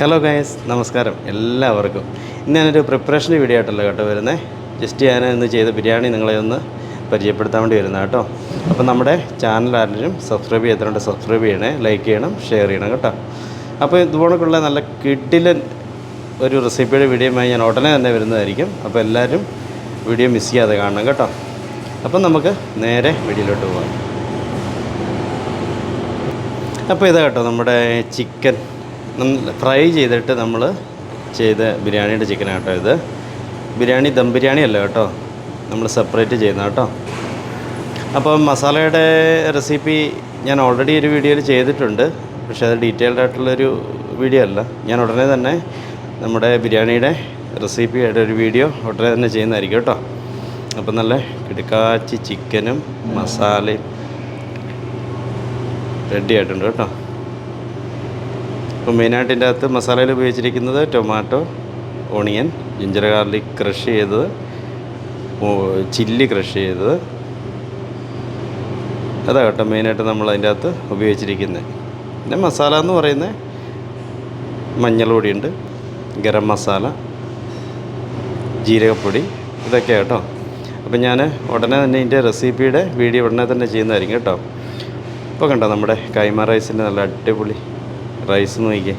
Hello guys നമസ്കാരം. എല്ലാവർക്കും. ഇന്ന് ഞാനൊരു പ്രിപ്പറേഷൻ വീഡിയോ ആയിട്ടല്ല കേട്ടോ വരുന്നത് ജസ്റ്റ് ഞാൻ ഇന്ന് ചെയ്ത ബിരിയാണി നിങ്ങളെ ഒന്ന് പരിചയപ്പെടുത്താൻ വേണ്ടി വരുന്നത് കേട്ടോ. അപ്പോൾ നമ്മുടെ ചാനൽ ആരെങ്കിലും സബ്സ്ക്രൈബ് ചെയ്തിട്ടുണ്ട് സബ്സ്ക്രൈബ് ചെയ്യണേ ലൈക്ക് ചെയ്യണം ഷെയർ ചെയ്യണം കേട്ടോ. അപ്പോൾ ഇതുപോലൊക്കെയുള്ള നല്ല കിഡിലൻ ഒരു റെസിപ്പിയുടെ വീഡിയോയുമായി ഞാൻ ഉടനെ തന്നെ വരുന്നതായിരിക്കും. അപ്പോൾ എല്ലാവരും വീഡിയോ മിസ് ചെയ്യാതെ കാണണം കേട്ടോ. അപ്പം നമുക്ക് നേരെ വീഡിയോയിലോട്ട് പോകാം അപ്പോൾ ഇതാ കേട്ടോ നമ്മുടെ ചിക്കൻ ഫ്രൈ ചെയ്തിട്ട് നമ്മൾ ചെയ്ത ബിരിയാണിയുടെ ചിക്കൻ കേട്ടോ ഇത്. ബിരിയാണി ദം ബിരിയാണി അല്ല കേട്ടോ. നമ്മൾ സെപ്പറേറ്റ് ചെയ്യുന്ന കേട്ടോ. അപ്പം മസാലയുടെ റെസിപ്പി ഞാൻ ഓൾറെഡി ഒരു വീഡിയോയിൽ ചെയ്തിട്ടുണ്ട്. പക്ഷേ അത് ഡീറ്റെയിൽഡ് ആയിട്ടുള്ളൊരു വീഡിയോ അല്ല. ഞാൻ ഉടനെ തന്നെ നമ്മുടെ ബിരിയാണിയുടെ റെസിപ്പിയുടെ ഒരു വീഡിയോ ഉടനെ തന്നെ ചെയ്യുന്നതായിരിക്കും കേട്ടോ. അപ്പം നല്ല കിടക്കാച്ചി ചിക്കനും മസാലയും റെഡി ആയിട്ടുണ്ട് കേട്ടോ. അപ്പോൾ മെയിനായിട്ട് ഇതിന്റെ അകത്ത് മസാലയിൽ ഉപയോഗിച്ചിരിക്കുന്നത് tomato onion ginger garlic crush ചെയ്തത് ചില്ലി ക്രഷ് ചെയ്തത്. അതാ കേട്ടോ മെയിനായിട്ട് നമ്മൾ അതിന്റെ അകത്ത് ഉപയോഗിച്ചിരിക്കുന്നത്. പിന്നെ മസാല എന്ന് പറയുന്നത് മഞ്ഞൾ പൊടിയുണ്ട് ഗരം മസാല ജീരകപ്പൊടി ഇതൊക്കെ കേട്ടോ. അപ്പോൾ ഞാൻ ഉടനെ തന്നെ ഇതിന്റെ റെസിപ്പിയുടെ വീഡിയോ ഉടനെ തന്നെ ചെയ്യുന്നതായിരിക്കും കേട്ടോ. ഇപ്പോൾ കണ്ടോ നമ്മുടെ കൈമ റൈസിന്റെ നല്ല അടിപൊളി റൈസ് നോക്കിയേ